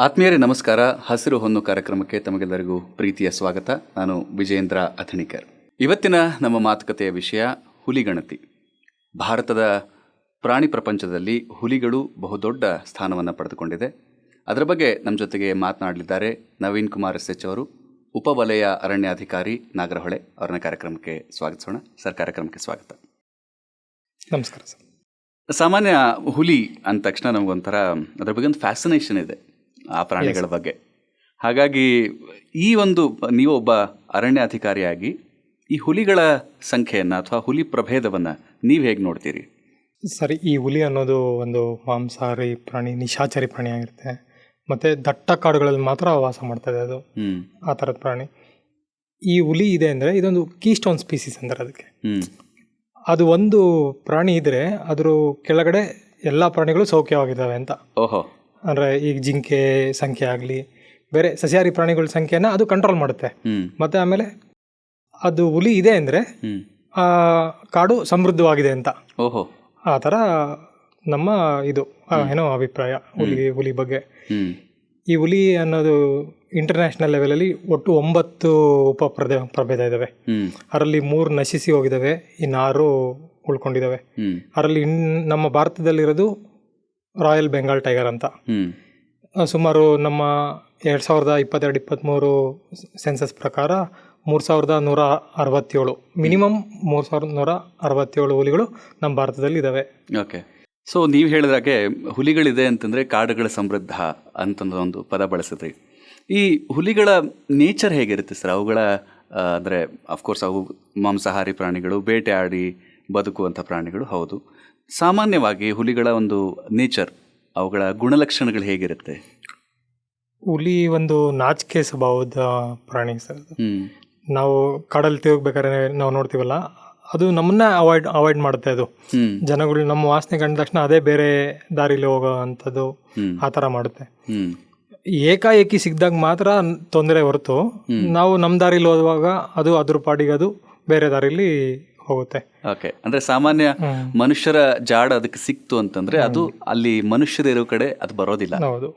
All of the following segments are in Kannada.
ಆತ್ಮೀಯರೇ ನಮಸ್ಕಾರ. ಹಸಿರು ಹೊನ್ನು ಕಾರ್ಯಕ್ರಮಕ್ಕೆ ತಮಗೆಲ್ಲರಿಗೂ ಪ್ರೀತಿಯ ಸ್ವಾಗತ. ನಾನು ವಿಜೇಂದ್ರ ಅಥಣಿಕರ್. ಇವತ್ತಿನ ನಮ್ಮ ಮಾತುಕತೆಯ ವಿಷಯ ಹುಲಿಗಣತಿ. ಭಾರತದ ಪ್ರಾಣಿ ಪ್ರಪಂಚದಲ್ಲಿ ಹುಲಿಗಳು ಬಹುದೊಡ್ಡ ಸ್ಥಾನವನ್ನು ಪಡೆದುಕೊಂಡಿದೆ. ಅದರ ಬಗ್ಗೆ ನಮ್ಮ ಜೊತೆಗೆ ಮಾತನಾಡಲಿದ್ದಾರೆ ನವೀನ್ ಕುಮಾರ್ ಎಸ್ ಎಚ್ ಅವರು ಉಪವಲಯ ಅರಣ್ಯಾಧಿಕಾರಿ ನಾಗರಹೊಳೆ ಅವರನ್ನ ಕಾರ್ಯಕ್ರಮಕ್ಕೆ ಸ್ವಾಗತಿಸೋಣ. ಸರ್ ಕಾರ್ಯಕ್ರಮಕ್ಕೆ ಸ್ವಾಗತ. ನಮಸ್ಕಾರ ಸರ್. ಸಾಮಾನ್ಯ ಹುಲಿ ಅಂದ ತಕ್ಷಣ ನಮಗೊಂಥರ ಅದ್ರ ಬಗ್ಗೆ ಒಂದು ಫ್ಯಾಸಿನೇಷನ್ ಇದೆ. ಆ ಪ್ರಾಣಿಗಳ ಬಗ್ಗೆ. ಹಾಗಾಗಿ ಈ ಒಂದು ನೀವು ಒಬ್ಬ ಅರಣ್ಯ ಅಧಿಕಾರಿಯಾಗಿ ಈ ಹುಲಿಗಳ ಸಂಖ್ಯೆಯನ್ನು ಅಥವಾ ಹುಲಿ ಪ್ರಭೇದವನ್ನು ನೀವು ಹೇಗೆ ನೋಡ್ತೀರಿ? ಸರಿ ಈ ಹುಲಿ ಅನ್ನೋದು ಒಂದು ಮಾಂಸಾಹಾರಿ ಪ್ರಾಣಿ ನಿಶಾಚಾರಿ ಪ್ರಾಣಿ ಆಗಿರುತ್ತೆ. ಮತ್ತು ದಟ್ಟ ಕಾಡುಗಳಲ್ಲಿ ಮಾತ್ರ ವಾಸ ಮಾಡ್ತದೆ ಅದು. ಆ ಥರದ ಪ್ರಾಣಿ. ಈ ಹುಲಿ ಇದೆ ಅಂದರೆ ಇದೊಂದು ಕೀಸ್ಟೋನ್ ಸ್ಪೀಸೀಸ್ ಅಂದರೆ ಅದಕ್ಕೆ. ಅದು ಒಂದು ಪ್ರಾಣಿ ಇದ್ದರೆ ಅದರ ಕೆಳಗಡೆ ಎಲ್ಲ ಪ್ರಾಣಿಗಳು ಸೌಖ್ಯವಾಗಿದ್ದಾವೆ ಅಂತ. ಓಹೋ. ಅಂದರೆ ಈಗ ಜಿಂಕೆ ಸಂಖ್ಯೆ ಆಗಲಿ ಬೇರೆ ಸಸ್ಯಾಹಾರಿ ಪ್ರಾಣಿಗಳ ಸಂಖ್ಯೆನ ಅದು ಕಂಟ್ರೋಲ್ ಮಾಡುತ್ತೆ. ಮತ್ತೆ ಆಮೇಲೆ ಅದು ಹುಲಿ ಇದೆ ಅಂದರೆ ಆ ಕಾಡು ಸಮೃದ್ಧವಾಗಿದೆ ಅಂತ. ಓಹೋ. ಆ ಥರ ನಮ್ಮ ಇದು ಏನೋ ಅಭಿಪ್ರಾಯ ಹುಲಿ ಹುಲಿ ಬಗ್ಗೆ. ಈ ಹುಲಿ ಅನ್ನೋದು ಇಂಟರ್ನ್ಯಾಷನಲ್ ಲೆವೆಲಲ್ಲಿ ಒಟ್ಟು ಒಂಬತ್ತು ಉಪ ಪ್ರದ ಪ್ರಭೇದ ಇದ್ದಾವೆ ಅದರಲ್ಲಿ ಮೂರು ನಶಿಸಿ ಹೋಗಿದ್ದಾವೆ ಇನ್ನಾರು ಉಳ್ಕೊಂಡಿದ್ದಾವೆ ಅದರಲ್ಲಿ ಇನ್ ನಮ್ಮ ಭಾರತದಲ್ಲಿರೋದು ರಾಯಲ್ ಬೆಂಗಾಲ್ ಟೈಗರ್ ಅಂತ. ಸುಮಾರು ನಮ್ಮ ಎರಡು ಸಾವಿರದ ಇಪ್ಪತ್ತೆರಡು ಇಪ್ಪತ್ತ್ಮೂರು ಸೆನ್ಸಸ್ ಪ್ರಕಾರ ಮೂರು ಸಾವಿರದ ನೂರ ಅರವತ್ತೇಳು ಮಿನಿಮಮ್ ಮೂರು ಸಾವಿರದ ನೂರ ಅರವತ್ತೇಳು ಹುಲಿಗಳು ನಮ್ಮ ಭಾರತದಲ್ಲಿ ಇದ್ದಾವೆ ಓಕೆ ಸೊ ನೀವು ಹೇಳಿದಾಗೆ ಹುಲಿಗಳಿದೆ ಅಂತಂದರೆ ಕಾಡುಗಳ ಸಮೃದ್ಧ ಅಂತ ಒಂದು ಪದ ಬಳಸಿದ್ರಿ. ಈ ಹುಲಿಗಳ ನೇಚರ್ ಹೇಗಿರುತ್ತೆ ಸರ್ ಅವುಗಳ ಅಂದರೆ ಅಫ್ಕೋರ್ಸ್ ಅವು ಮಾಂಸಾಹಾರಿ ಪ್ರಾಣಿಗಳು ಬೇಟೆಯಾಡಿ ಬದುಕುವಂಥ ಪ್ರಾಣಿಗಳು ಹೌದು. ಸಾಮಾನ್ಯವಾಗಿ ಹುಲಿಗಳ ಒಂದು ನೇಚರ್ ಅವುಗಳ ಗುಣಲಕ್ಷಣಗಳು ಹೇಗಿರುತ್ತೆ? ಹುಲಿ ಒಂದು ನಾಚಿಕೆ ಸ್ವಭಾವದ ಪ್ರಾಣಿ ಸರ್ ನಾವು ಕಾಡಲ್ಲಿ ತಿರುಗ್ಬೇಕಾದ್ರೆ ನಾವು ನೋಡ್ತೀವಲ್ಲ ಅದು ನಮ್ಮನ್ನ ಅವಾಯ್ಡ್ ಅವಾಯ್ಡ್ ಮಾಡುತ್ತೆ ಅದು. ಜನಗಳು ನಮ್ಮ ವಾಸನೆ ಕಂಡ ತಕ್ಷಣ ಅದೇ ಬೇರೆ ದಾರಿಲಿ ಹೋಗೋ ಅಂಥದ್ದು ಆ ಥರ ಮಾಡುತ್ತೆ. ಏಕಾಏಕಿ ಸಿಕ್ಕಿದಾಗ ಮಾತ್ರ ತೊಂದರೆ ಹೊರತು ನಾವು ನಮ್ಮ ದಾರಿಲಿ ಹೋಗುವಾಗ ಅದು ಅದ್ರ ಪಾಡಿಗೆ ಅದು ಬೇರೆ ದಾರಿಲಿ ಹೋಗುತ್ತೆ. ಓಕೆ ಅಂದ್ರೆ ಸಾಮಾನ್ಯ ಮನುಷ್ಯರ ಜಾಡ ಅದಕ್ಕೆ ಸಿಕ್ತು ಅಂತಂದ್ರೆ ಅದು ಅಲ್ಲಿ ಮನುಷ್ಯರಿರೋ ಕಡೆ ಅದು ಬರೋದಿಲ್ಲ. ಹೌದು.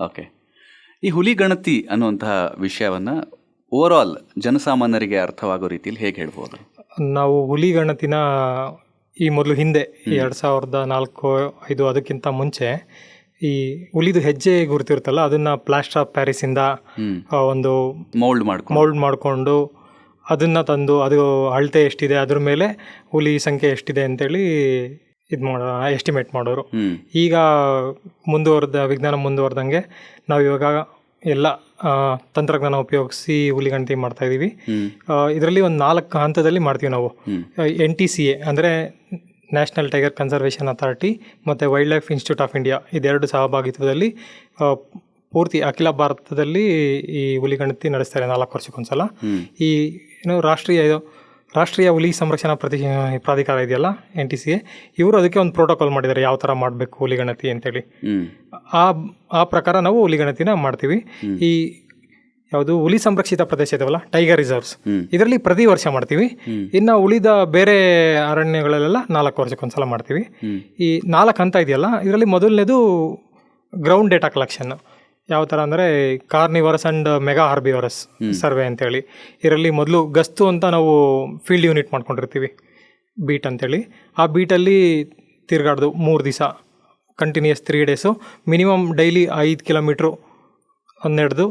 ಓಕೆ ಈ ಹುಲಿ ಗಣತಿ ಅನ್ನುವಂತಹ ವಿಷಯವನ್ನ ಓವರ್ ಆಲ್ ಜನಸಾಮಾನ್ಯರಿಗೆ ಅರ್ಥವಾಗೋ ರೀತಿಯಲ್ಲಿ ಹೇಗೆ ಹೇಳ್ಬೋದು? ನಾವು ಹುಲಿ ಗಣತಿನ ಈ ಮೊದಲು ಹಿಂದೆ ಎರಡು ಸಾವಿರದ ನಾಲ್ಕು ಐದು ಅದಕ್ಕಿಂತ ಮುಂಚೆ ಈ ಹುಲಿದು ಹೆಜ್ಜೆ ಗುರುತಿರುತ್ತಲ್ಲ ಅದನ್ನ ಪ್ಲಾಸ್ಟರ್ ಆಫ್ ಪ್ಯಾರಿಸಿಂದ ಇಂದ ಒಂದು ಮೌಲ್ಡ್ ಮಾಡ್ಕೊಂಡು. ಮೌಲ್ಡ್ ಮಾಡಿಕೊಂಡು ಅದನ್ನ ತಂದು ಅದು ಅಳತೆ ಎಷ್ಟಿದೆ ಅದ್ರ ಮೇಲೆ ಹುಲಿ ಸಂಖ್ಯೆ ಎಷ್ಟಿದೆ ಅಂತೇಳಿ ಇದು ಮಾಡ ಎಸ್ಟಿಮೇಟ್ ಮಾಡೋರು. ಈಗ ಮುಂದುವರೆದ ವಿಜ್ಞಾನ ಮುಂದುವರೆದಂಗೆ ನಾವು ಇವಾಗ ಎಲ್ಲ ತಂತ್ರಜ್ಞಾನ ಉಪಯೋಗಿಸಿ ಹುಲಿ ಗಣತಿ ಮಾಡ್ತಾ ಇದ್ದೀವಿ ಇದರಲ್ಲಿ ಒಂದು ನಾಲ್ಕು ಹಂತದಲ್ಲಿ ಮಾಡ್ತೀವಿ ನಾವು. ಎನ್ ಟಿ ಸಿ ಎ ಅಂದರೆ ನ್ಯಾಷನಲ್ ಟೈಗರ್ ಕನ್ಸರ್ವೇಷನ್ ಅಥಾರಿಟಿ ಮತ್ತು wild life institute of India ಇದೆರಡು ಸಹಭಾಗಿತ್ವದಲ್ಲಿ ಪೂರ್ತಿ ಅಖಿಲ ಭಾರತದಲ್ಲಿ ಈ ಹುಲಿ ಗಣತಿ ನಡೆಸ್ತಾರೆ ನಾಲ್ಕು ವರ್ಷಕ್ಕೊಂದ್ಸಲ. ಈ ಏನು ರಾಷ್ಟ್ರೀಯ ಇದು ರಾಷ್ಟ್ರೀಯ ಹುಲಿ ಸಂರಕ್ಷಣಾ ಪ್ರತಿ ಪ್ರಾಧಿಕಾರ ಇದೆಯಲ್ಲ ಎನ್ ಟಿ ಸಿ ಎ ಇವರು ಅದಕ್ಕೆ ಒಂದು ಪ್ರೋಟೋಕಾಲ್ ಮಾಡಿದ್ದಾರೆ ಯಾವ ಥರ ಮಾಡಬೇಕು ಹುಲಿಗಣತಿ ಅಂತೇಳಿ. ಆ ಆ ಪ್ರಕಾರ ನಾವು ಹುಲಿಗಣತಿನ ಮಾಡ್ತೀವಿ. ಈ ಯಾವುದು ಹುಲಿ ಸಂರಕ್ಷಿತ ಪ್ರದೇಶ ಇದಾವಲ್ಲ ಟೈಗರ್ ರಿಸರ್ವ್ಸ್ ಇದರಲ್ಲಿ ಪ್ರತಿ ವರ್ಷ ಮಾಡ್ತೀವಿ. ಇನ್ನು ಉಳಿದ ಬೇರೆ ಅರಣ್ಯಗಳಲ್ಲೆಲ್ಲ ನಾಲ್ಕು ವರ್ಷಕ್ಕೊಂದ್ಸಲ ಮಾಡ್ತೀವಿ. ಈ ನಾಲ್ಕು ಹಂತ ಇದೆಯಲ್ಲ ಇದರಲ್ಲಿ ಮೊದಲನೇದು ಗ್ರೌಂಡ್ ಡೇಟಾ ಕಲೆಕ್ಷನ್ ಯಾವ ಥರ ಅಂದರೆ carnivorous and mega herbivorous survey ಅಂತೇಳಿ. ಇದರಲ್ಲಿ ಮೊದಲು ಗಸ್ತು ಅಂತ ನಾವು ಫೀಲ್ಡ್ ಯೂನಿಟ್ ಮಾಡ್ಕೊಂಡಿರ್ತೀವಿ ಬೀಟ್ ಅಂತೇಳಿ. ಆ ಬೀಟಲ್ಲಿ ತಿರುಗಾಡ್ದು ಮೂರು ದಿವಸ continuous three days minimum daily ಐದು ಕಿಲೋಮೀಟ್ರು ಹನ್ನೆರಡು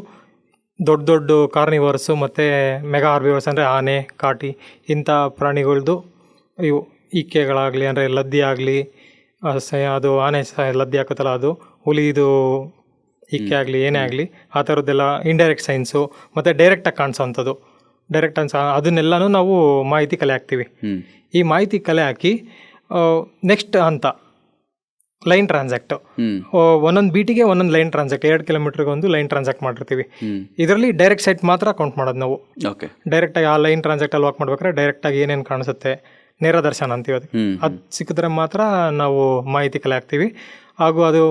ದೊಡ್ಡ ದೊಡ್ಡ ಕಾರ್ನಿವರ್ಸು ಮತ್ತು ಮೆಗಾ ಹಾರ್ಬಿವರ್ಸ್ ಅಂದರೆ ಆನೆ ಕಾಟಿ ಇಂಥ ಪ್ರಾಣಿಗಳದ್ದು ಇವು ಇಕ್ಕೆಗಳಾಗಲಿ ಅಂದರೆ ಲದ್ದಿ ಆಗಲಿ ಅದು ಆನೆ ಸಹ ಲದ್ದಿ ಹಾಕುತ್ತಲ್ಲ ಅದು ಹುಲಿದು ಇಕ್ಕೆ ಆಗಲಿ ಏನೇ ಆಗಲಿ ಆ ಥರದ್ದೆಲ್ಲ ಇಂಡೈರೆಕ್ಟ್ ಸೈನ್ಸು ಮತ್ತು ಡೈರೆಕ್ಟಾಗಿ ಕಾಣಿಸೋವಂಥದ್ದು ಡೈರೆಕ್ಟ್ ಅನ್ಸ ಅದನ್ನೆಲ್ಲನೂ ನಾವು ಮಾಹಿತಿ ಕಲೆ ಹಾಕ್ತೀವಿ. ಈ ಮಾಹಿತಿ ಕಲೆ ಹಾಕಿ ನೆಕ್ಸ್ಟ್ ಅಂತ ಲೈನ್ ಟ್ರಾನ್ಸಾಕ್ಟ್ ಒಂದೊಂದು ಬೀಟಿಗೆ ಒಂದೊಂದು ಲೈನ್ ಟ್ರಾನ್ಸಾಕ್ಟ್ ಎರಡು ಕಿಲೋಮೀಟರ್ಗೆ ಒಂದು ಲೈನ್ ಟ್ರಾನ್ಸಾಕ್ಟ್ ಮಾಡಿರ್ತೀವಿ. ಇದರಲ್ಲಿ ಡೈರೆಕ್ಟ್ ಸೈಟ್ ಮಾತ್ರ ಕೌಂಟ್ ಮಾಡೋದು ನಾವು. ಓಕೆ ಡೈರೆಕ್ಟಾಗಿ ಆ ಲೈನ್ ಟ್ರಾನ್ಸಾಕ್ಟಲ್ಲಿ ವಾಕ್ ಮಾಡ್ಬೇಕಾದ್ರೆ ಡೈರೆಕ್ಟಾಗಿ ಏನೇನು ಕಾಣಿಸುತ್ತೆ ನೇರ ದರ್ಶನ ಅಂತೀವಿ ಅದು ಅದು ಸಿಕ್ಕಿದ್ರೆ ಮಾತ್ರ ನಾವು ಮಾಹಿತಿ ಕಲೆ ಹಾಕ್ತೀವಿ. ಹಾಗೂ ಅದು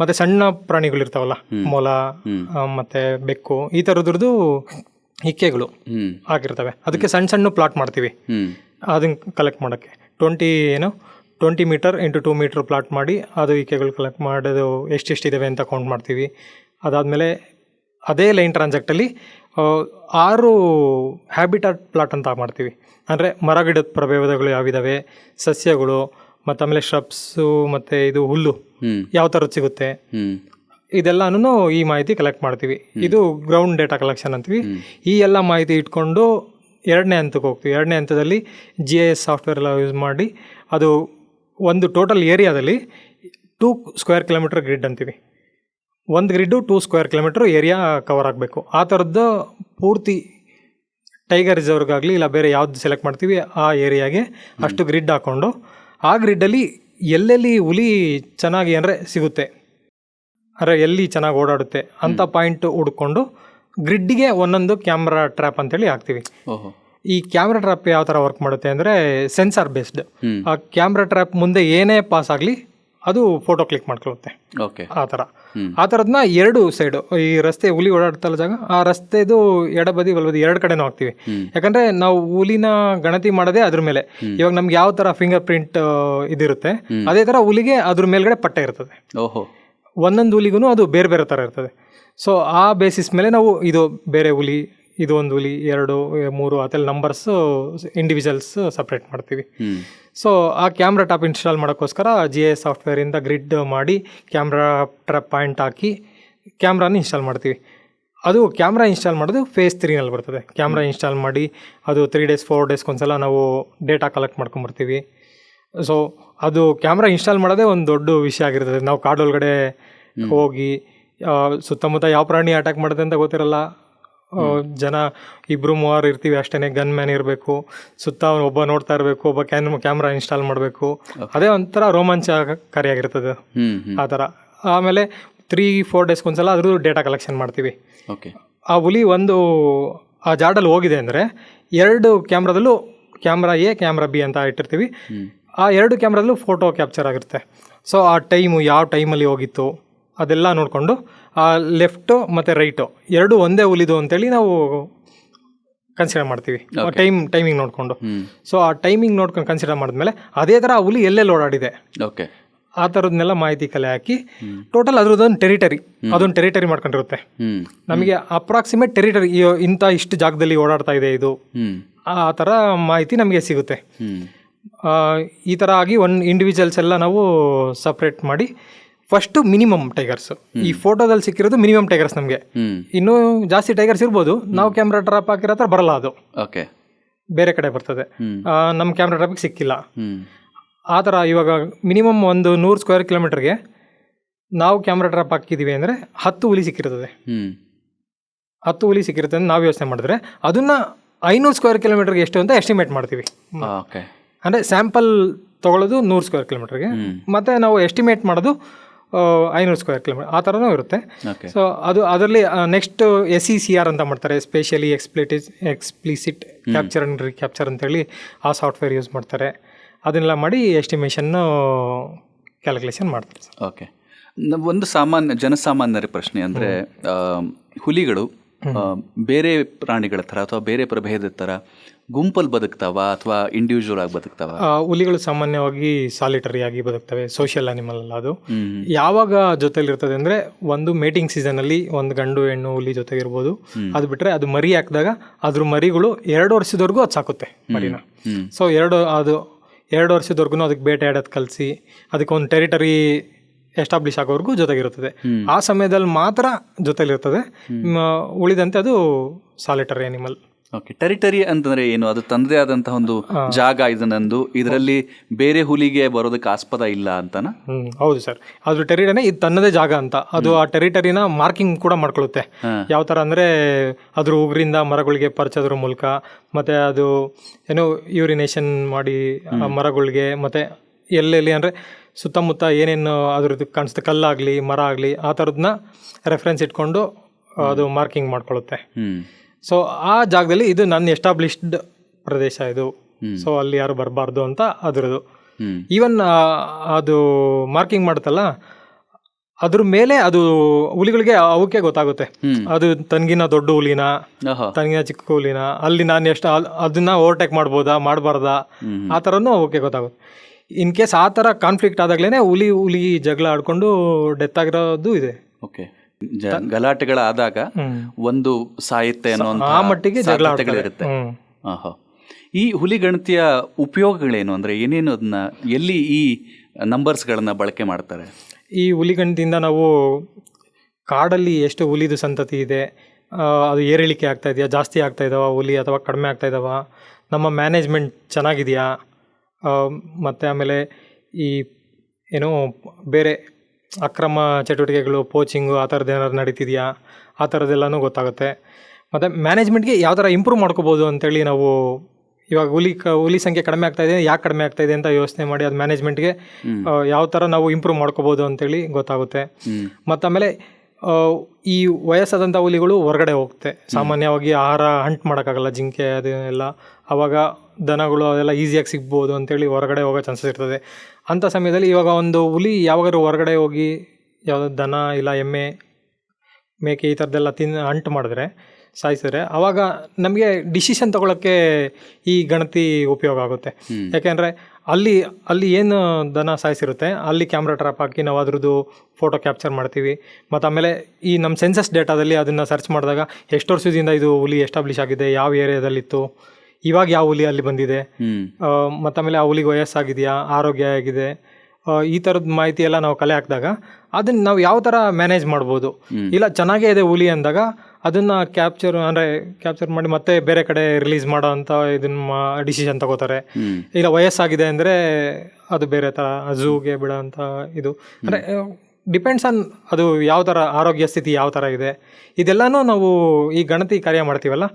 ಮತ್ತೆ ಸಣ್ಣ ಪ್ರಾಣಿಗಳಿರ್ತಾವಲ್ಲ ಮೊಲ. ಮತ್ತೆ ಬೆಕ್ಕು ಈ ತರದ್ರದ್ದು ಇಕ್ಕೆಗಳು ಆಗಿರ್ತವೆ. ಅದಕ್ಕೆ ಸಣ್ಣ ಸಣ್ಣ ಪ್ಲಾಟ್ ಮಾಡ್ತೀವಿ. ಅದನ್ನ ಕಲೆಕ್ಟ್ ಮಾಡೋಕ್ಕೆ. ಟ್ವೆಂಟಿ ಏನು twenty metre into two metre plot ಮಾಡಿ ಅದು ಈಕೆಗಳು ಕಲೆಕ್ಟ್ ಮಾಡೋದು ಎಷ್ಟೆಷ್ಟಿದ್ದಾವೆ ಅಂತ ಕೌಂಟ್ ಮಾಡ್ತೀವಿ. ಅದಾದಮೇಲೆ ಅದೇ ಲೈನ್ ಟ್ರಾನ್ಸಾಕ್ಟಲ್ಲಿ ಆರು ಹ್ಯಾಬಿಟಾಟ್ ಪ್ಲಾಟ್ ಅಂತ ಮಾಡ್ತೀವಿ. ಅಂದರೆ ಮರಗಿಡದ ಪ್ರಭೇದಗಳು ಯಾವಿದ್ದಾವೆ ಸಸ್ಯಗಳು ಮತ್ತು ಆಮೇಲೆ ಶ್ರಬ್ಸು ಮತ್ತು ಇದು ಹುಲ್ಲು ಯಾವ ಥರದ್ದು ಸಿಗುತ್ತೆ? ಇದೆಲ್ಲಾನು ಈ ಮಾಹಿತಿ ಕಲೆಕ್ಟ್ ಮಾಡ್ತೀವಿ. ಇದು ಗ್ರೌಂಡ್ ಡೇಟಾ ಕಲೆಕ್ಷನ್ ಅಂತೀವಿ. ಈ ಎಲ್ಲ ಮಾಹಿತಿ ಇಟ್ಕೊಂಡು ಎರಡನೇ ಹಂತಕ್ಕೆ ಹೋಗ್ತೀವಿ. ಎರಡನೇ ಹಂತದಲ್ಲಿ ಜಿ ಐ ಎಸ್ ಸಾಫ್ಟ್ವೇರ್ ಎಲ್ಲ ಯೂಸ್ ಮಾಡಿ ಅದು ಒಂದು ಟೋಟಲ್ ಏರಿಯಾದಲ್ಲಿ ಟೂ ಸ್ಕ್ವೇರ್ ಕಿಲೋಮೀಟರ್ ಗ್ರಿಡ್ ಅಂತೀವಿ. ಒಂದು grid two square kilometre area cover ಆಗಬೇಕು. ಆ ಥರದ್ದು ಪೂರ್ತಿ ಟೈಗರ್ ರಿಸರ್ವ್ಗಾಗಲಿ ಇಲ್ಲ ಬೇರೆ ಯಾವ್ದು ಸೆಲೆಕ್ಟ್ ಮಾಡ್ತೀವಿ ಆ ಏರಿಯಾಗೆ ಅಷ್ಟು ಗ್ರಿಡ್ ಹಾಕ್ಕೊಂಡು ಆ ಗ್ರಿಡ್ಡಲ್ಲಿ ಎಲ್ಲೆಲ್ಲಿ ಹುಲಿ ಚೆನ್ನಾಗಿ ಅಂದರೆ ಸಿಗುತ್ತೆ. ಅಂದರೆ ಎಲ್ಲಿ ಚೆನ್ನಾಗಿ ಓಡಾಡುತ್ತೆ ಅಂತ ಪಾಯಿಂಟ್ ಹುಡ್ಕೊಂಡು ಗ್ರಿಡ್ಡಿಗೆ ಒಂದೊಂದು ಕ್ಯಾಮ್ರಾ ಟ್ರ್ಯಾಪ್ ಅಂತೇಳಿ ಹಾಕ್ತೀವಿ. ಈ ಕ್ಯಾಮ್ರಾ ಟ್ರ್ಯಾಪ್ ಯಾವ ಥರ ವರ್ಕ್ ಮಾಡುತ್ತೆ ಅಂದರೆ ಸೆನ್ಸಾರ್ ಬೇಸ್ಡ್ ಆ ಕ್ಯಾಮ್ರಾ ಟ್ರ್ಯಾಪ್ ಮುಂದೆ ಏನೇ ಪಾಸ್ ಆಗಲಿ ಅದು ಫೋಟೋ ಕ್ಲಿಕ್ ಮಾಡ್ಕೊಳ್ಳುತ್ತೆ. ಓಕೆ ಆ ಥರ. ಆ ಥರದನ್ನ ಎರಡು ಸೈಡು ಈ ರಸ್ತೆ ಹುಲಿ ಓಡಾಡ್ತಲ್ಲ ಜಾಗ ಆ ರಸ್ತೆದು ಎಡಬದಿ ಬಲಬದಿ ಎರಡು ಕಡೆನೂ ಹಾಕ್ತೀವಿ. ಯಾಕಂದ್ರೆ ನಾವು ಹುಲಿನ ಗಣತಿ ಮಾಡೋದೇ ಅದ್ರ ಮೇಲೆ. ಇವಾಗ ನಮ್ಗೆ ಯಾವ ಥರ ಫಿಂಗರ್ ಪ್ರಿಂಟ್ ಇದಿರುತ್ತೆ ಅದೇ ಥರ ಹುಲಿಗೆ ಅದ್ರ ಮೇಲ್ಗಡೆ ಪಟ್ಟೆ ಇರ್ತದೆ. ಓಹೋ. ಒಂದೊಂದು ಹುಲಿಗೂ ಅದು ಬೇರೆ ಬೇರೆ ಥರ ಇರ್ತದೆ. ಸೊ ಆ ಬೇಸಿಸ್ ಮೇಲೆ ನಾವು ಇದು ಬೇರೆ ಹುಲಿ ಇದು ಒಂದು ಹುಲಿ ಎರಡು ಮೂರು ಅದೆಲ್ಲ ನಂಬರ್ಸು ಇಂಡಿವಿಜುವಲ್ಸ್ ಸಪ್ರೇಟ್ ಮಾಡ್ತೀವಿ. ಸೊ ಆ ಕ್ಯಾಮ್ರಾ ಟಾಪ್ ಇನ್ಸ್ಟಾಲ್ ಮಾಡೋಕ್ಕೋಸ್ಕರ ಜಿ ಎ ಸಾಫ್ಟ್ವೇರಿಂದ ಗ್ರಿಡ್ ಮಾಡಿ ಕ್ಯಾಮ್ರಾ ಟ್ರಾಪ್ ಪಾಯಿಂಟ್ ಹಾಕಿ ಕ್ಯಾಮ್ರಾನ ಇನ್ಸ್ಟಾಲ್ ಮಾಡ್ತೀವಿ. ಅದು ಕ್ಯಾಮ್ರಾ ಇನ್ಸ್ಟಾಲ್ ಮಾಡೋದು ಫೇಸ್ ತ್ರೀನಲ್ಲಿ ಬರ್ತದೆ. ಕ್ಯಾಮ್ರಾ ಇನ್ಸ್ಟಾಲ್ ಮಾಡಿ ಅದು ತ್ರೀ ಡೇಸ್ ಫೋರ್ ಡೇಸ್ಗೊಂದ್ಸಲ ನಾವು ಡೇಟಾ ಕಲೆಕ್ಟ್ ಮಾಡ್ಕೊಂಬರ್ತೀವಿ ಸೊ ಅದು ಕ್ಯಾಮ್ರಾ ಇನ್ಸ್ಟಾಲ್ ಮಾಡೋದೇ ಒಂದು ದೊಡ್ಡ ವಿಷಯ ಆಗಿರ್ತದೆ. ನಾವು ಕಾಡೊಳಗಡೆ ಹೋಗಿ ಸುತ್ತಮುತ್ತ ಯಾವ ಪ್ರಾಣಿ ಅಟ್ಯಾಕ್ ಮಾಡಿದೆ ಅಂತ ಗೊತ್ತಿರಲ್ಲ. ಜನ ಇಬ್ರು ಮೂವರು ಇರ್ತೀವಿ ಅಷ್ಟೇ ಗನ್ ಮ್ಯಾನ್ ಇರಬೇಕು ಸುತ್ತ ಒಬ್ಬ ನೋಡ್ತಾ ಇರಬೇಕು ಒಬ್ಬ ಕ್ಯಾನ್ ಕ್ಯಾಮ್ರಾ ಇನ್ಸ್ಟಾಲ್ ಮಾಡಬೇಕು. ಅದೇ ಒಂಥರ ರೋಮಾಂಚಕಾರಿಯಾಗಿರ್ತದೆ ಆ ಥರ. ಆಮೇಲೆ ತ್ರೀ ಫೋರ್ ಡೇಸ್ಗೆ ಒಂದ್ಸಲ ಅದ್ರದ್ದು ಡೇಟಾ ಕಲೆಕ್ಷನ್ ಮಾಡ್ತೀವಿ. ಓಕೆ ಆ ಹುಲಿ ಒಂದು ಆ ಜಾಡಲ್ಲಿ ಹೋಗಿದೆ ಅಂದರೆ ಎರಡು ಕ್ಯಾಮ್ರಾದಲ್ಲೂ ಕ್ಯಾಮ್ರಾ ಎ ಕ್ಯಾಮ್ರಾ ಬಿ ಅಂತ ಇಟ್ಟಿರ್ತೀವಿ. ಆ ಎರಡು ಕ್ಯಾಮ್ರಾದಲ್ಲೂ ಫೋಟೋ ಕ್ಯಾಪ್ಚರ್ ಆಗಿರುತ್ತೆ. ಸೊ ಆ ಟೈಮು ಯಾವ ಟೈಮಲ್ಲಿ ಹೋಗಿತ್ತು ಅದೆಲ್ಲ ನೋಡಿಕೊಂಡು ಆ ಲೆಫ್ಟು ಮತ್ತು ರೈಟು ಎರಡು ಒಂದೇ ಹುಲಿದು ಅಂತೇಳಿ ನಾವು ಕನ್ಸಿಡರ್ ಮಾಡ್ತೀವಿ. ಟೈಮ್ ಟೈಮಿಂಗ್ ನೋಡಿಕೊಂಡು. ಸೊ ಆ ಟೈಮಿಂಗ್ ನೋಡ್ಕೊಂಡು ಕನ್ಸಿಡರ್ ಮಾಡಿದ್ಮೇಲೆ ಅದೇ ಥರ ಆ ಹುಲಿ ಎಲ್ಲೆಲ್ಲಿ ಓಡಾಡಿದೆ? ಓಕೆ ಆ ಥರದ್ನೆಲ್ಲ ಮಾಹಿತಿ ಕಲೆ ಹಾಕಿ ಟೋಟಲ್ ಅದ್ರದ್ದೊಂದು ಟೆರಿಟರಿ ಅದೊಂದು ಟೆರಿಟರಿ ಮಾಡ್ಕೊಂಡಿರುತ್ತೆ. ನಮಗೆ ಅಪ್ರಾಕ್ಸಿಮೇಟ್ ಟೆರಿಟರಿ ಇಂಥ ಇಷ್ಟು ಜಾಗದಲ್ಲಿ ಓಡಾಡ್ತಾ ಇದೆ ಇದು. ಆ ಥರ ಮಾಹಿತಿ ನಮಗೆ ಸಿಗುತ್ತೆ. ಈ ಥರ ಆಗಿ ಒನ್ ಇಂಡಿವಿಜುವಲ್ಸ್ ಎಲ್ಲ ನಾವು ಸಪ್ರೇಟ್ ಮಾಡಿ ಫಸ್ಟು ಮಿನಿಮಮ್ ಟೈಗರ್ಸ್ ಈ ಫೋಟೋದಲ್ಲಿ ಸಿಕ್ಕಿರೋದು ಮಿನಿಮಮ್ ಟೈಗರ್ಸ್ ನಮಗೆ. ಇನ್ನೂ ಜಾಸ್ತಿ ಟೈಗರ್ಸ್ ಇರ್ಬೋದು. ನಾವು ಕ್ಯಾಮ್ರಾ ಟ್ರಾಪ್ ಹಾಕಿರೋ ಹತ್ರ ಬರಲ್ಲ ಅದು. ಓಕೆ ಬೇರೆ ಕಡೆ ಬರ್ತದೆ. ನಮ್ಮ ಕ್ಯಾಮ್ರಾ ಟ್ರಾಪಿಗೆ ಸಿಕ್ಕಿಲ್ಲ. ಆ ಥರ ಇವಾಗ ಮಿನಿಮಮ್ ಒಂದು ನೂರು ಸ್ಕ್ವೇರ್ ಕಿಲೋಮೀಟರ್ಗೆ ನಾವು ಕ್ಯಾಮ್ರಾ ಟ್ರಾಪ್ ಹಾಕಿದ್ದೀವಿ ಅಂದರೆ ಹತ್ತು ಹುಲಿ ಸಿಕ್ಕಿರ್ತದೆ. ಹತ್ತು ಹುಲಿ ಸಿಕ್ಕಿರುತ್ತೆ ಅಂತ ನಾವು ಯೋಚನೆ ಮಾಡಿದ್ರೆ ಅದನ್ನ ಐನೂರು ಸ್ಕ್ವೇರ್ ಕಿಲೋಮೀಟರ್ಗೆ ಎಷ್ಟು ಅಂತ ಎಸ್ಟಿಮೇಟ್ ಮಾಡ್ತೀವಿ. ಓಕೆ ಅಂದರೆ ಸ್ಯಾಂಪಲ್ ತೊಗೊಳ್ಳೋದು ನೂರು ಸ್ಕ್ವೇರ್ ಕಿಲೋಮೀಟರ್ಗೆ ಮತ್ತು ನಾವು ಎಸ್ಟಿಮೇಟ್ ಮಾಡೋದು ಐನೂರು ಸ್ಕ್ವೇರ್ ಕಿಲೋಮೀಟರ್ ಆ ಥರನೂ ಇರುತ್ತೆ. ಓಕೆ ಸೊ ಅದು ಅದರಲ್ಲಿ next S C C R ಅಂತ ಮಾಡ್ತಾರೆ. Specially explicit explicit capture and recapture ಅಂತೇಳಿ ಆ ಸಾಫ್ಟ್ವೇರ್ ಯೂಸ್ ಮಾಡ್ತಾರೆ. ಅದನ್ನೆಲ್ಲ ಮಾಡಿ ಎಸ್ಟಿಮೇಷನ್ನು ಕ್ಯಾಲ್ಕುಲೇಷನ್ ಮಾಡ್ತಾರೆ ಸರ್. ಓಕೆ ಒಂದು ಸಾಮಾನ್ಯ ಜನಸಾಮಾನ್ಯರ ಪ್ರಶ್ನೆ ಅಂದರೆ ಹುಲಿಗಳು ಬೇರೆ ಪ್ರಾಣಿಗಳ ಥರ ಅಥವಾ ಬೇರೆ ಪ್ರಭೇದದ ಥರ ಗುಂಪಲ್ಲಿ ಬದುಕ್ತಾವ ಅಥವಾ ಇಂಡಿವಿಜುವಲ್ ಆಗಿ ಬದುಕ್ತಾವ? ಹುಲಿಗಳು ಸಾಮಾನ್ಯವಾಗಿ ಸಾಲಿಟರಿ ಆಗಿ ಬದುಕ್ತವೆ ಸೋಷಿಯಲ್ ಅನಿಮಲ್ ಅಲ್ಲ ಅದು. ಯಾವಾಗ ಜೊತೆಲಿರ್ತದೆ ಅಂದ್ರೆ ಒಂದು ಮೇಟಿಂಗ್ ಸೀಸನಲ್ಲಿ ಒಂದು ಗಂಡು ಹೆಣ್ಣು ಹುಲಿ ಜೊತೆಗಿರ್ಬೋದು ಅದು ಬಿಟ್ಟರೆ ಅದು ಮರಿ ಹಾಕಿದಾಗ ಅದ್ರ ಮರಿಗಳು ಎರಡು ವರ್ಷದವರೆಗೂ ಅದು ಸಾಕುತ್ತೆ ಮರಿನ. ಸೊ ಎರಡು ಅದು ಎರಡು ವರ್ಷದವರೆಗೂ ಅದಕ್ಕೆ ಬೇಟೆ ಆಡೋದು ಕಲಸಿ ಅದಕ್ಕೆ ಒಂದು ಟೆರಿಟರಿ ಎಸ್ಟಾಬ್ಲಿಷ್ ಆಗೋವರೆಗೂ ಜೊತೆಗಿರುತ್ತದೆ. ಆ ಸಮಯದಲ್ಲಿ ಮಾತ್ರ ಜೊತೆಲಿರ್ತದೆ ಉಳಿದಂತೆ ಅದು ಸಾಲಿಟರಿ ಅನಿಮಲ್ ಓಕೆ ಟೆರಿಟರಿ ಅಂತಂದ್ರೆ ಏನು? ಅದು ತನ್ನದೇ ಆದಂತಹ ಒಂದು ಜಾಗ ಇದನ್ನಂದು. ಇದರಲ್ಲಿ ಬೇರೆ ಹುಲಿಗೆ ಬರೋದಕ್ಕೆ ಆಸ್ಪದ ಇಲ್ಲ ಅಂತನಾ? ಹೌದು ಸರ್. ಅದು ಟೆರಿಟರಿ ಇದು ತನ್ನದೇ ಜಾಗ ಅಂತ. ಅದು ಆ ಟೆರಿಟರಿನ ಮಾರ್ಕಿಂಗ್ ಕೂಡ ಮಾಡ್ಕೊಳ್ಳುತ್ತೆ. ಯಾವ ತರ ಅಂದ್ರೆ ಅದ್ರ ಉಗ್ರಿಂದ ಮರಗಳಿಗೆ ಪರ್ಚೋದ್ರ ಮೂಲಕ ಮತ್ತೆ ಅದು ಏನು ಯೂರಿನೇಷನ್ ಮಾಡಿ ಮರಗಳಿಗೆ ಮತ್ತೆ ಎಲ್ಲೆಲ್ಲಿ ಅಂದರೆ ಸುತ್ತಮುತ್ತ ಏನೇನು ಅದ್ರದ್ದು ಕಾಣಿಸುತ್ತೆ ಕಲ್ಲಾಗಲಿ ಮರ ಆಗಲಿ ಆ ಥರದನ್ನ ರೆಫರೆನ್ಸ್ ಇಟ್ಕೊಂಡು ಅದು ಮಾರ್ಕಿಂಗ್ ಮಾಡ್ಕೊಳ್ಳುತ್ತೆ ಸೊ ಆ ಜಾಗದಲ್ಲಿ ಇದು ನನ್ನ ಎಸ್ಟಾಬ್ಲಿಷ್ಡ್ ಪ್ರದೇಶ ಇದು. ಸೊ ಅಲ್ಲಿ ಯಾರು ಬರಬಾರ್ದು ಅಂತ ಅದ್ರದ್ದು. ಹ್ಮ್. ಈವನ್ ಅದು ಮಾರ್ಕಿಂಗ್ ಮಾಡುತ್ತಲ್ಲ ಅದ್ರ ಮೇಲೆ ಅದು ಹುಲಿಗಳಿಗೆ ಅವಕ್ಕೆ ಗೊತ್ತಾಗುತ್ತೆ. ಅದು ತನಗಿನ ದೊಡ್ಡ ಹುಲಿನ ತನಗಿನ ಚಿಕ್ಕ ಹುಲಿನ ಅಲ್ಲಿ ನಾನು ಎಷ್ಟು ಅದನ್ನ ಓವರ್ಟೇಕ್ ಮಾಡ್ಬೋದಾ ಮಾಡಬಾರ್ದಾ ಆ ಥರನೂ ಅವಕ್ಕೆ ಗೊತ್ತಾಗುತ್ತೆ. ಇನ್ ಕೇಸ್ ಆ ಥರ ಕಾನ್ಫ್ಲಿಕ್ಟ್ ಆದಾಗಲೇ ಹುಲಿ ಹುಲಿ ಜಗಳ ಆಡ್ಕೊಂಡು ಡೆತ್ ಆಗಿರೋದು ಇದೆ. ಓಕೆ. ಗಲಾಟೆಗಳಾದಾಗ. ಒಂದು ಸಾಹಿತ್ಯ ಆ ಮಟ್ಟಿಗೆ. ಆಹಾ. ಈ ಹುಲಿ ಗಣತಿಯ ಉಪಯೋಗಗಳೇನು? ಅಂದ್ರೆ ಏನೇನು ಅದನ್ನ ಎಲ್ಲಿ ಈ ನಂಬರ್ಸ್ಗಳನ್ನ ಬಳಕೆ ಮಾಡ್ತಾರೆ? ಈ ಹುಲಿಗಣತಿಯಿಂದ ನಾವು ಕಾಡಲ್ಲಿ ಎಷ್ಟು ಹುಲಿದು ಸಂತತಿ ಇದೆ ಅದು ಏರಿಳಿಕೆ ಆಗ್ತಾ ಇದೆಯಾ? ಜಾಸ್ತಿ ಆಗ್ತಾ ಇದಾವ ಹುಲಿ ಅಥವಾ ಕಡಿಮೆ ಆಗ್ತಾ ಇದಾವ? ನಮ್ಮ ಮ್ಯಾನೇಜ್ಮೆಂಟ್ ಚೆನ್ನಾಗಿದೆಯಾ? ಮತ್ತು ಆಮೇಲೆ ಈ ಏನು ಬೇರೆ ಅಕ್ರಮ ಚಟುವಟಿಕೆಗಳು ಪೋಚಿಂಗು ಆ ಥರದ್ದು ಏನಾದ್ರು ನಡೀತಿದೆಯಾ? ಆ ಥರದ್ದೆಲ್ಲನೂ ಗೊತ್ತಾಗುತ್ತೆ. ಮತ್ತು ಮ್ಯಾನೇಜ್ಮೆಂಟ್ಗೆ ಯಾವ ಥರ ಇಂಪ್ರೂವ್ ಮಾಡ್ಕೋಬೋದು ಅಂತೇಳಿ ನಾವು ಇವಾಗ ಹುಲಿ ಕ ಹುಲಿ ಸಂಖ್ಯೆ ಕಡಿಮೆ ಆಗ್ತಾ ಇದೆ ಯಾಕೆ ಕಡಿಮೆ ಆಗ್ತಾ ಇದೆ ಅಂತ ಯೋಚನೆ ಮಾಡಿ ಅದು ಮ್ಯಾನೇಜ್ಮೆಂಟ್ಗೆ ಯಾವ ಥರ ನಾವು ಇಂಪ್ರೂವ್ ಮಾಡ್ಕೋಬೋದು ಅಂತೇಳಿ ಗೊತ್ತಾಗುತ್ತೆ. ಮತ್ತು ಆಮೇಲೆ ಈ ವಯಸ್ಸಾದಂಥ ಹುಲಿಗಳು ಹೊರಗಡೆ ಹೋಗುತ್ತೆ. ಸಾಮಾನ್ಯವಾಗಿ ಆಹಾರ ಹಂಟ್ ಮಾಡೋಕ್ಕಾಗಲ್ಲ ಜಿಂಕೆ ಅದು ಎಲ್ಲ. ಆವಾಗ ದನಗಳು ಅದೆಲ್ಲ ಈಸಿಯಾಗಿ ಸಿಗ್ಬೋದು ಅಂತೇಳಿ ಹೊರಗಡೆ ಹೋಗೋ ಚಾನ್ಸಸ್ ಇರ್ತದೆ. ಅಂಥ ಸಮಯದಲ್ಲಿ ಇವಾಗ ಒಂದು ಹುಲಿ ಯಾವಾಗಾದ್ರು ಹೊರಗಡೆ ಹೋಗಿ ಯಾವುದೋ ದನ ಇಲ್ಲ ಎಮ್ಮೆ ಮೇಕೆ ಈ ಥರದ್ದೆಲ್ಲ ತಿನ್ ಅಂಟು ಮಾಡಿದ್ರೆ ಸಾಯಿಸಿದ್ರೆ ಆವಾಗ ನಮಗೆ ಡಿಸಿಷನ್ ತಗೊಳ್ಳೋಕ್ಕೆ ಈ ಗಣತಿ ಉಪಯೋಗ ಆಗುತ್ತೆ. ಯಾಕೆಂದರೆ ಅಲ್ಲಿ ಅಲ್ಲಿ ಏನು ದನ ಸಾಯಿಸಿರುತ್ತೆ ಅಲ್ಲಿ ಕ್ಯಾಮ್ರಾ ಟ್ರಾಪ್ ಹಾಕಿ ನಾವು ಅದ್ರದ್ದು ಫೋಟೋ ಕ್ಯಾಪ್ಚರ್ ಮಾಡ್ತೀವಿ. ಮತ್ತು ಆಮೇಲೆ ಈ ನಮ್ಮ ಸೆನ್ಸಸ್ ಡೇಟಾದಲ್ಲಿ ಅದನ್ನು ಸರ್ಚ್ ಮಾಡಿದಾಗ ಎಷ್ಟು ವರ್ಷದಿಂದ ಇದು ಹುಲಿ ಎಸ್ಟಾಬ್ಲಿಷ್ ಆಗಿದೆ ಯಾವ ಏರಿಯಾದಲ್ಲಿತ್ತು ಇವಾಗ ಯಾವ ಹುಲಿ ಅಲ್ಲಿ ಬಂದಿದೆ? ಮತ್ತೆ ಆಮೇಲೆ ಆ ಹುಲಿಗೆ ವಯಸ್ಸಾಗಿದೆಯಾ? ಆರೋಗ್ಯ ಆಗಿದೆ ಈ ಥರದ ಮಾಹಿತಿ ಎಲ್ಲ ನಾವು ಕಲೆ ಹಾಕಿದಾಗ ಅದನ್ನ ನಾವು ಯಾವ ಥರ ಮ್ಯಾನೇಜ್ ಮಾಡ್ಬೋದು? ಇಲ್ಲ ಚೆನ್ನಾಗೇ ಇದೆ ಹುಲಿ ಅಂದಾಗ ಅದನ್ನ ಕ್ಯಾಪ್ಚರ್ ಅಂದರೆ ಕ್ಯಾಪ್ಚರ್ ಮಾಡಿ ಮತ್ತೆ ಬೇರೆ ಕಡೆ ರಿಲೀಸ್ ಮಾಡೋ ಅಂತ ಇದನ್ನ ಡಿಸಿಷನ್ ತಗೋತಾರೆ. ಇಲ್ಲ ವಯಸ್ಸಾಗಿದೆ ಅಂದರೆ ಅದು ಬೇರೆ ಥರ ಝೂಗೆ ಬಿಡೋ ಅಂತ ಇದು. ಅಂದರೆ ಡಿಪೆಂಡ್ಸ್ ಆನ್ ಅದು ಯಾವ ಥರ ಆರೋಗ್ಯ ಸ್ಥಿತಿ ಯಾವ ಥರ ಇದೆ. ಇದೆಲ್ಲನೂ ನಾವು ಈ ಗಣತಿ ಕಾರ್ಯ ಮಾಡ್ತೀವಲ್ಲ.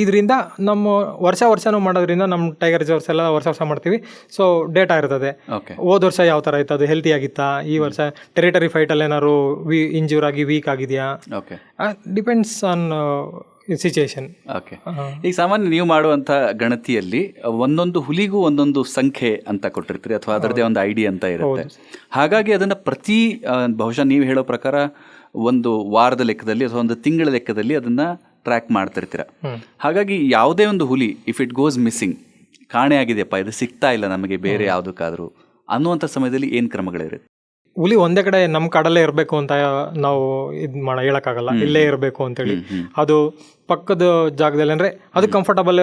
ಇದರಿಂದ ನಮ್ಮ ವರ್ಷ ವರ್ಷನೂ ಮಾಡೋದ್ರಿಂದ ನಮ್ಮ ಟೈಗರ್ ರಿಸರ್ವ್ಸ್ ಎಲ್ಲ ವರ್ಷ ವರ್ಷ ಮಾಡ್ತೀವಿ. ಸೊ ಡೇಟಾ ಇರ್ತದೆ. ಓಕೆ ಹೋದ ವರ್ಷ ಯಾವ ಥರ ಇತ್ತು? ಅದು ಹೆಲ್ತಿ ಆಗಿತ್ತಾ? ಈ ವರ್ಷ ಟೆರಿಟರಿ ಫೈಟಲ್ಲಿ ಏನಾದ್ರು ವಿ ಇಂಜೂರ್ ಆಗಿ ವೀಕ್ ಆಗಿದೆಯಾ? Okay depends on situation okay ಈಗ ಸಾಮಾನ್ಯ ನೀವು ಮಾಡುವಂಥ ಗಣತಿಯಲ್ಲಿ ಒಂದೊಂದು ಹುಲಿಗೂ ಒಂದೊಂದು ಸಂಖ್ಯೆ ಅಂತ ಕೊಟ್ಟಿರ್ತೀರಿ ಅಥವಾ ಅದರದೇ ಒಂದು ಐಡಿ ಅಂತ ಇರುತ್ತೆ. ಹಾಗಾಗಿ ಅದನ್ನ ಪ್ರತಿ ಬಹುಶಃ ನೀವು ಹೇಳೋ ಪ್ರಕಾರ ಒಂದು ವಾರದ ಲೆಕ್ಕದಲ್ಲಿ ಅಥವಾ ಒಂದು ತಿಂಗಳ ಲೆಕ್ಕದಲ್ಲಿ ಅದನ್ನ ಟ್ರ್ಯಾಕ್ ಮಾಡ್ತಿರ್ತೀರ. ಹಾಗಾಗಿ ಯಾವುದೇ ಒಂದು ಹುಲಿ ಇಫ್ ಇಟ್ ಗೋಸ್ ಮಿಸ್ಸಿಂಗ್ ಕಾಣೆ ಆಗಿದೆಯಪ್ಪ ಇದು ಸಿಗ್ತಾ ಇಲ್ಲ ನಮಗೆ ಬೇರೆ ಯಾವುದಕ್ಕಾದರೂ ಅನ್ನುವಂಥ ಸಮಯದಲ್ಲಿ ಏನು ಕ್ರಮಗಳಿರುತ್ತೆ ಹುಲಿ ಒಂದೇ ಕಡೆ ನಮ್ಮ ಕಾಡಲ್ಲೇ ಇರಬೇಕು ಅಂತ ನಾವು ಇದು ಮಾಡ ಹೇಳೋಕ್ಕಾಗಲ್ಲ ಇಲ್ಲೇ ಇರಬೇಕು ಅಂತೇಳಿ. ಅದು ಪಕ್ಕದ ಜಾಗದಲ್ಲಿ ಅಂದರೆ ಅದು ಕಂಫರ್ಟಬಲ್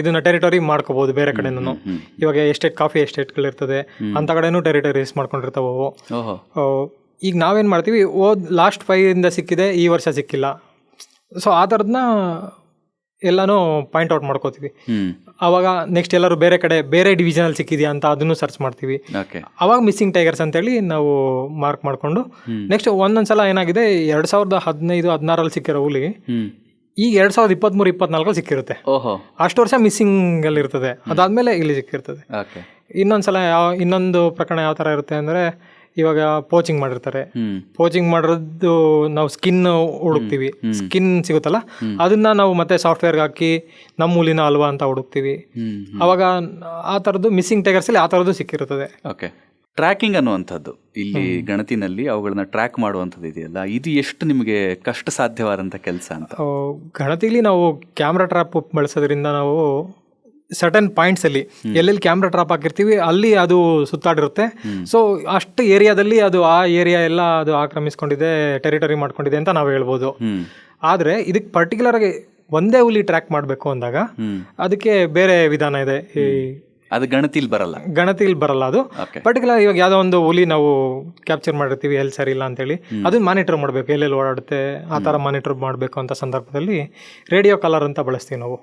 ಇದನ್ನ ಟೆರಿಟರಿ ಮಾಡ್ಕೋಬಹುದು ಬೇರೆ ಕಡೆನೂ ಇವಾಗ ಎಸ್ಟೇಟ್ ಕಾಫಿ ಎಸ್ಟೇಟ್ಗಳಿರ್ತದೆ ಅಂತ ಕಡೆನೂ ಟೆರಿಟರೀಸ್ ಮಾಡ್ಕೊಂಡಿರ್ತಾವೆ ಅವು. ಓಹೋ. ಈಗ ನಾವೇನು ಮಾಡ್ತೀವಿ ಓದ್ ಲಾಸ್ಟ್ ಫೈವಿಂದ ಸಿಕ್ಕಿದೆ ಈ ವರ್ಷ ಸಿಕ್ಕಿಲ್ಲ. ಸೊ ಆ ಥರದನ್ನ ಎಲ್ಲನೂ ಪಾಯಿಂಟ್ ಔಟ್ ಮಾಡ್ಕೋತೀವಿ. ಅವಾಗ ನೆಕ್ಸ್ಟ್ ಎಲ್ಲರೂ ಬೇರೆ ಕಡೆ ಬೇರೆ ಡಿವಿಷನಲ್ಲಿ ಸಿಕ್ಕಿದೆಯಾ ಅಂತ ಅದನ್ನು ಸರ್ಚ್ ಮಾಡ್ತೀವಿ. ಅವಾಗ ಮಿಸ್ಸಿಂಗ್ ಟೈಗರ್ಸ್ ಅಂತೇಳಿ ನಾವು ಮಾರ್ಕ್ ಮಾಡಿಕೊಂಡು ನೆಕ್ಸ್ಟ್ ಒಂದೊಂದ್ಸಲ ಏನಾಗಿದೆ ಎರಡ್ ಸಾವಿರದ ಹದಿನೈದು ಹದಿನಾರಲ್ಲಿ ಸಿಕ್ಕಿರೋ ಹುಲಿ ಈಗ ಎರಡ್ ಸಾವಿರದ ಇಪ್ಪತ್ಮೂರು ಇಪ್ಪತ್ನಾಲ್ಕು ಸಿಕ್ಕಿರುತ್ತೆ. ಓಹೋ. ಅಷ್ಟು ವರ್ಷ ಮಿಸ್ಸಿಂಗ್ ಅಲ್ಲಿ ಇರ್ತದೆ ಅದಾದ್ಮೇಲೆ ಇಲ್ಲಿ ಸಿಕ್ಕಿರ್ತದೆ. ಓಕೆ. ಇನ್ನೊಂದು ಸಲ ಯಾವ ಇನ್ನೊಂದು ಪ್ರಕರಣ ಯಾವ ತರ ಇರುತ್ತೆ ಅಂದ್ರೆ ಇವಾಗ ಪೋಚಿಂಗ್ ಮಾಡಿರ್ತಾರೆ. ಪೋಚಿಂಗ್ ಮಾಡಿರೋದು ನಾವು ಸ್ಕಿನ್ ಹುಡುಕ್ತಿವಿ. ಸ್ಕಿನ್ ಸಿಗುತ್ತಲ್ಲ? ಅದನ್ನ ನಾವು ಮತ್ತೆ ಸಾಫ್ಟ್ವೇರ್ಗೆ ಹಾಕಿ ನಮ್ಮ ಮೂಲಿನ ಅಲ್ವಾ ಅಂತ ಹುಡುಕ್ತಿವಿ. ಅವಾಗ ಆ ಥರದ್ದು ಮಿಸ್ಸಿಂಗ್ ಟೈಗರ್ಸಲ್ಲಿ ಆ ಥರದ್ದು ಸಿಕ್ಕಿರುತ್ತದೆ ಓಕೆ. ಟ್ರ್ಯಾಕಿಂಗ್ ಅನ್ನುವಂಥದ್ದು. ಇಲ್ಲಿ ಗಣತಿನಲ್ಲಿ ಅವುಗಳನ್ನ ಟ್ರ್ಯಾಕ್ ಮಾಡುವಂಥದ್ದು ಇದೆಯಲ್ಲ. ಇದು ಎಷ್ಟು ನಿಮಗೆ ಕಷ್ಟ ಸಾಧ್ಯವಾದಂಥ ಕೆಲಸ ಅಂತ? ಗಣತಿಲಿ ನಾವು ಕ್ಯಾಮ್ರಾ ಟ್ರ್ಯಾಪ್ ಬಳಸೋದ್ರಿಂದ ನಾವು ಸಟನ್ ಪಾಯಿಂಟ್ಸ್ ಅಲ್ಲಿ ಎಲ್ಲೆಲ್ಲಿ ಕ್ಯಾಮ್ರಾ ಟ್ರಾಪ್ ಹಾಕಿರ್ತೀವಿ ಅಲ್ಲಿ ಅದು ಸುತ್ತಾಡಿರುತ್ತೆ. ಸೊ ಅಷ್ಟು ಏರಿಯಾದಲ್ಲಿ ಅದು ಆ ಏರಿಯಾ ಎಲ್ಲ ಅದು ಆಕ್ರಮಿಸ್ಕೊಂಡಿದೆ ಟೆರಿಟರಿ ಮಾಡ್ಕೊಂಡಿದೆ ಅಂತ ನಾವು ಹೇಳ್ಬೋದು. ಆದರೆ ಇದಕ್ಕೆ ಪರ್ಟಿಕ್ಯುಲರ್ ಆಗಿ ಒಂದೇ ಹುಲಿ ಟ್ರ್ಯಾಕ್ ಮಾಡಬೇಕು ಅಂದಾಗ ಅದಕ್ಕೆ ಬೇರೆ ವಿಧಾನ ಇದೆ. ಈ ಅದು ಗಣತಿಲಿ ಬರಲ್ಲ. ಗಣತಿಲಿ ಬರಲ್ಲ ಅದು. ಪರ್ಟಿಕ್ಯುಲರ್ ಇವಾಗ ಯಾವ್ದೋ ಒಂದು ಹುಲಿ ನಾವು ಕ್ಯಾಪ್ಚರ್ ಮಾಡಿರ್ತೀವಿ ಎಲ್ಲಿ ಸರಿ ಇಲ್ಲ ಅಂತೇಳಿ. ಅದನ್ನ ಮಾನಿಟರ್ ಮಾಡಬೇಕು ಎಲ್ಲೆಲ್ಲಿ ಓಡಾಡುತ್ತೆ ಆ ಥರ ಮಾನಿಟರ್ ಮಾಡಬೇಕು ಅಂತ ಸಂದರ್ಭದಲ್ಲಿ ರೇಡಿಯೋ ಕಾಲರ್ ಅಂತ ಬಳಸ್ತೀವಿ ನಾವು.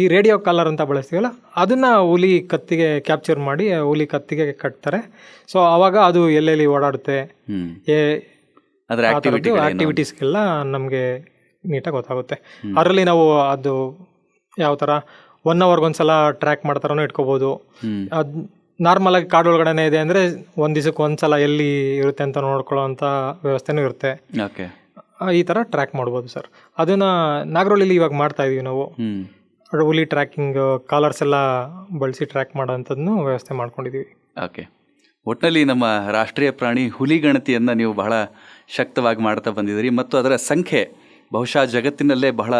ಈ ರೇಡಿಯೋ ಕಾಲರ್ ಅಂತ ಬಳಸ್ತೀವಲ್ಲ ಅದನ್ನ ಹುಲಿ ಕತ್ತಿಗೆ ಕ್ಯಾಪ್ಚರ್ ಮಾಡಿ ಹುಲಿ ಕತ್ತಿಗೆ ಕಟ್ತಾರೆ. ಸೊ ಅವಾಗ ಅದು ಎಲ್ಲೆಲ್ಲಿ ಓಡಾಡುತ್ತೆ ಆಕ್ಟಿವಿಟೀಸ್ಗೆಲ್ಲ ನಮಗೆ ನೀಟಾಗಿ ಗೊತ್ತಾಗುತ್ತೆ. ಅದರಲ್ಲಿ ನಾವು ಅದು ಯಾವ ಥರ ಒನ್ ಅವರ್ಗೊಂದ್ಸಲ ಟ್ರ್ಯಾಕ್ ಮಾಡ್ತಾರೋ ಇಟ್ಕೋಬೋದು. ಅದ್ ನಾರ್ಮಲ್ ಆಗಿ ಕಾಡೊಳಗಡೆನೆ ಇದೆ ಅಂದರೆ ಒಂದು ದಿವಸಕ್ಕೆ ಒಂದ್ಸಲ ಎಲ್ಲಿ ಇರುತ್ತೆ ಅಂತ ನೋಡ್ಕೊಳ್ಳೋ ಅಂತ ವ್ಯವಸ್ಥೆನೂ ಇರುತ್ತೆ. ಓಕೆ ಈ ಥರ ಟ್ರ್ಯಾಕ್ ಮಾಡ್ಬೋದು ಸರ್ ಅದನ್ನು ನಾಗರೋಳಿಲಿ ಇವಾಗ ಮಾಡ್ತಾ ಇದೀವಿ ನಾವು. ಹುಲಿ ಟ್ರ್ಯಾಕಿಂಗ್ ಕಾಲರ್ಸ್ ಎಲ್ಲ ಬಳಸಿ ಟ್ರ್ಯಾಕ್ ಮಾಡೋ ಅಂಥದ್ದನ್ನು ವ್ಯವಸ್ಥೆ ಮಾಡ್ಕೊಂಡಿದ್ದೀವಿ ಓಕೆ ಒಟ್ಟಿನಲ್ಲಿ ನಮ್ಮ ರಾಷ್ಟ್ರೀಯ ಪ್ರಾಣಿ ಹುಲಿ ಗಣತಿಯನ್ನ ನೀವು ಬಹಳ ಶಕ್ತವಾಗಿ ಮಾಡ್ತಾ ಬಂದಿದ್ದೀರಿ. ಮತ್ತು ಅದರ ಸಂಖ್ಯೆ ಬಹುಶಃ ಜಗತ್ತಿನಲ್ಲೇ ಬಹಳ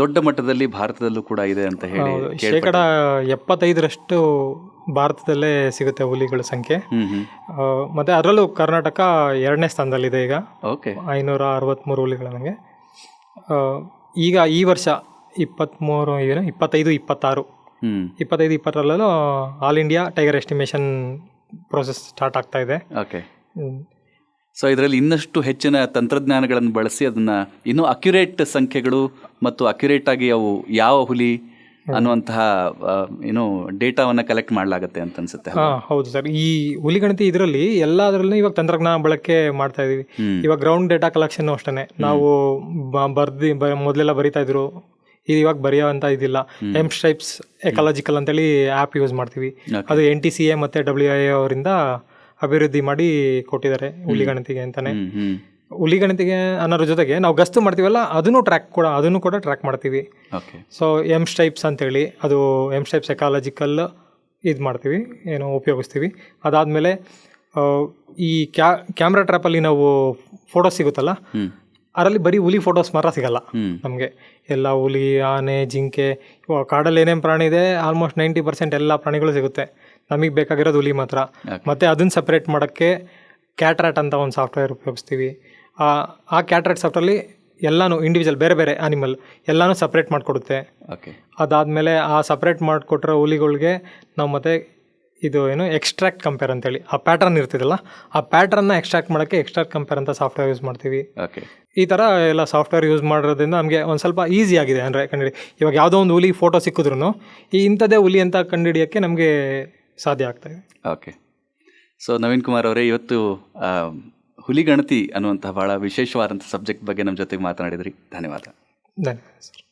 ದೊಡ್ಡ ಮಟ್ಟದಲ್ಲಿ ಭಾರತದಲ್ಲೂ ಕೂಡ ಇದೆ ಅಂತ ಹೇಳಿ ಶೇಕಡ ಎಪ್ಪತ್ತೈದರಷ್ಟು ಭಾರತದಲ್ಲೇ ಸಿಗುತ್ತೆ ಹುಲಿಗಳ ಸಂಖ್ಯೆ. ಮತ್ತೆ ಅದರಲ್ಲೂ ಕರ್ನಾಟಕ ಎರಡನೇ ಸ್ಥಾನದಲ್ಲಿದೆ ಈಗ. ಓಕೆ. ಐನೂರ ಅರವತ್ತ್ಮೂರು ಹುಲಿಗಳ ನನಗೆ ಈಗ ಈ ವರ್ಷ ಇಪ್ಪತ್ತ್ಮೂರು ಏನು? ಇಪ್ಪತ್ತೈದು ಇಪ್ಪತ್ತಾರು. ಇಪ್ಪತ್ತೈದು ಇಪ್ಪತ್ತರಲ್ಲೂ all India tiger estimation process start ಆಗ್ತಾ ಇದೆ. ಓಕೆ. ಸೊ ಇದರಲ್ಲಿ ಇನ್ನಷ್ಟು ಹೆಚ್ಚಿನ ತಂತ್ರಜ್ಞಾನಗಳನ್ನು ಬಳಸಿ ಅದನ್ನು ಇನ್ನೂ ಅಕ್ಯುರೇಟ್ ಸಂಖ್ಯೆಗಳು ಮತ್ತು ಅಕ್ಯುರೇಟ್ ಆಗಿ ಅವು ಯಾವ ಹುಲಿ ಅನ್ನುವಂತಹ ಏನು ಡೇಟಾವನ್ನು ಕಲೆಕ್ಟ್ ಮಾಡಲಾಗುತ್ತೆ ಅಂತ ಅನ್ಸುತ್ತೆ ಹೌದು ಸರ್. ಈ ಹುಲಿಗಣತಿ ಇದರಲ್ಲಿ ಎಲ್ಲದರಲ್ಲೂ ಇವಾಗ ತಂತ್ರಜ್ಞಾನ ಬಳಕೆ ಮಾಡ್ತಾ ಇದೀವಿ. ಇವಾಗ ಗ್ರೌಂಡ್ ಡೇಟಾ ಕಲೆಕ್ಷನ್ ಅಷ್ಟೇ ನಾವು ಬರ್ದಿ ಮೊದಲೆಲ್ಲ ಬರಿತಾ ಇದ್ರು. ಇದು ಇವಾಗ ಬರೆಯೋ ಅಂತ ಇದಿಲ್ಲ ಎಂ ಸ್ಟ್ರೈಪ್ಸ್ ಎಕಾಲಜಿಕಲ್ ಅಂತೇಳಿ ಆ್ಯಪ್ ಯೂಸ್ ಮಾಡ್ತೀವಿ. ಅದು ಎನ್ ಟಿ ಸಿ ಎ ಮತ್ತು ಡಬ್ಲ್ಯೂ ಐ ಅವರಿಂದ ಅಭಿವೃದ್ಧಿ ಮಾಡಿ ಕೊಟ್ಟಿದ್ದಾರೆ ಹುಲಿಗಣತಿಗೆ ಅಂತಾನೆ. ಹುಲಿ ಗಣತಿಗೆ ಹುಲಿಗಣತಿಗೆ ಅನ್ನೋದ್ರ ಜೊತೆಗೆ ನಾವು ಗಸ್ತು ಮಾಡ್ತೀವಲ್ಲ ಅದನ್ನು ಟ್ರ್ಯಾಕ್ ಕೂಡ ಅದನ್ನು ಕೂಡ ಟ್ರ್ಯಾಕ್ ಮಾಡ್ತೀವಿ. ಓಕೆ ಸೊ ಎಂ ಸ್ಟೈಪ್ಸ್ ಅಂತೇಳಿ ಅದು ಎಂ ಸ್ಟೈಪ್ಸ್ ಎಕಾಲಜಿಕಲ್ ಇದು ಮಾಡ್ತೀವಿ ಏನು ಉಪಯೋಗಿಸ್ತೀವಿ. ಅದಾದಮೇಲೆ ಈ ಕ್ಯಾ ಕ್ಯಾಮ್ರಾ ಟ್ರ್ಯಾಪಲ್ಲಿ ನಾವು ಫೋಟೋಸ್ ಸಿಗುತ್ತಲ್ಲ ಅದರಲ್ಲಿ ಬರೀ ಹುಲಿ ಫೋಟೋಸ್ ಮಾತ್ರ ಸಿಗಲ್ಲ ನಮಗೆ. ಎಲ್ಲ ಹುಲಿ ಆನೆ ಜಿಂಕೆ ಕಾಡಲ್ಲಿ ಏನೇನು ಪ್ರಾಣಿ ಇದೆ ಆಲ್ಮೋಸ್ಟ್ ನೈಂಟಿ ಪರ್ಸೆಂಟ್ ಎಲ್ಲ ಪ್ರಾಣಿಗಳು ಸಿಗುತ್ತೆ. ನಮಗೆ ಬೇಕಾಗಿರೋದು ಹುಲಿ ಮಾತ್ರ. ಮತ್ತು ಅದನ್ನು ಸಪ್ರೇಟ್ ಮಾಡೋಕ್ಕೆ ಕ್ಯಾಟ್ರಾಟ್ ಅಂತ ಒಂದು ಸಾಫ್ಟ್ವೇರ್ ಉಪಯೋಗಿಸ್ತೀವಿ. ಆ ಆ ಕ್ಯಾಟ್ರಾಟ್ ಸಾಫ್ಟ್ವೇರಲ್ಲಿ ಎಲ್ಲನೂ ಇಂಡಿವಿಜುವಲ್ ಬೇರೆ ಬೇರೆ ಆನಿಮಲ್ ಎಲ್ಲನೂ ಸಪ್ರೇಟ್ ಮಾಡಿಕೊಡುತ್ತೆ. ಅದಾದಮೇಲೆ ಆ ಸಪ್ರೇಟ್ ಮಾಡಿಕೊಟ್ಟಿರೋ ಹುಲಿಗಳಿಗೆ ನಾವು ಮತ್ತೆ ಇದು ಏನು ಎಕ್ಸ್ಟ್ರಾಕ್ಟ್ ಕಂಪೇರ್ ಅಂತೇಳಿ. ಆ ಪ್ಯಾಟ್ರನ್ ಇರ್ತಿದಲ್ಲ ಆ ಪ್ಯಾಟ್ರನ್ನ ಎಕ್ಸ್ಟ್ರಾಕ್ಟ್ ಮಾಡೋಕ್ಕೆ ಎಕ್ಸ್ಟ್ರಾಕ್ಟ್ ಕಂಪೇರ್ ಅಂತ ಸಾಫ್ಟ್ವೇರ್ ಯೂಸ್ ಮಾಡ್ತೀವಿ. ಈ ಥರ ಎಲ್ಲ ಸಾಫ್ಟ್ವೇರ್ ಯೂಸ್ ಮಾಡೋದ್ರಿಂದ ನಮಗೆ ಒಂದು ಸ್ವಲ್ಪ ಈಸಿ ಆಗಿದೆ ಅಂದರೆ ಕಂಡುಹಿಡಿ. ಇವಾಗ ಯಾವುದೋ ಒಂದು ಹುಲಿ ಫೋಟೋ ಸಿಕ್ಕಿದ್ರು ಈ ಇಂಥದ್ದೇ ಹುಲಿ ಅಂತ ಕಂಡುಹಿಡಿಯೋಕ್ಕೆ ನಮಗೆ ಸಾಧ್ಯ ಇದೆ. ಓಕೆ ಸೊ ನವೀನ್ ಕುಮಾರ್ ಅವರೇ ಇವತ್ತು ಹುಲಿಗಣತಿ ಅನ್ನುವಂತಹ ಭಾಳ ವಿಶೇಷವಾದಂಥ ಸಬ್ಜೆಕ್ಟ್ ಬಗ್ಗೆ ನಮ್ಮ ಜೊತೆಗೆ ಮಾತನಾಡಿದ್ರಿ. ಧನ್ಯವಾದ. ಧನ್ಯವಾದ ಸರ್.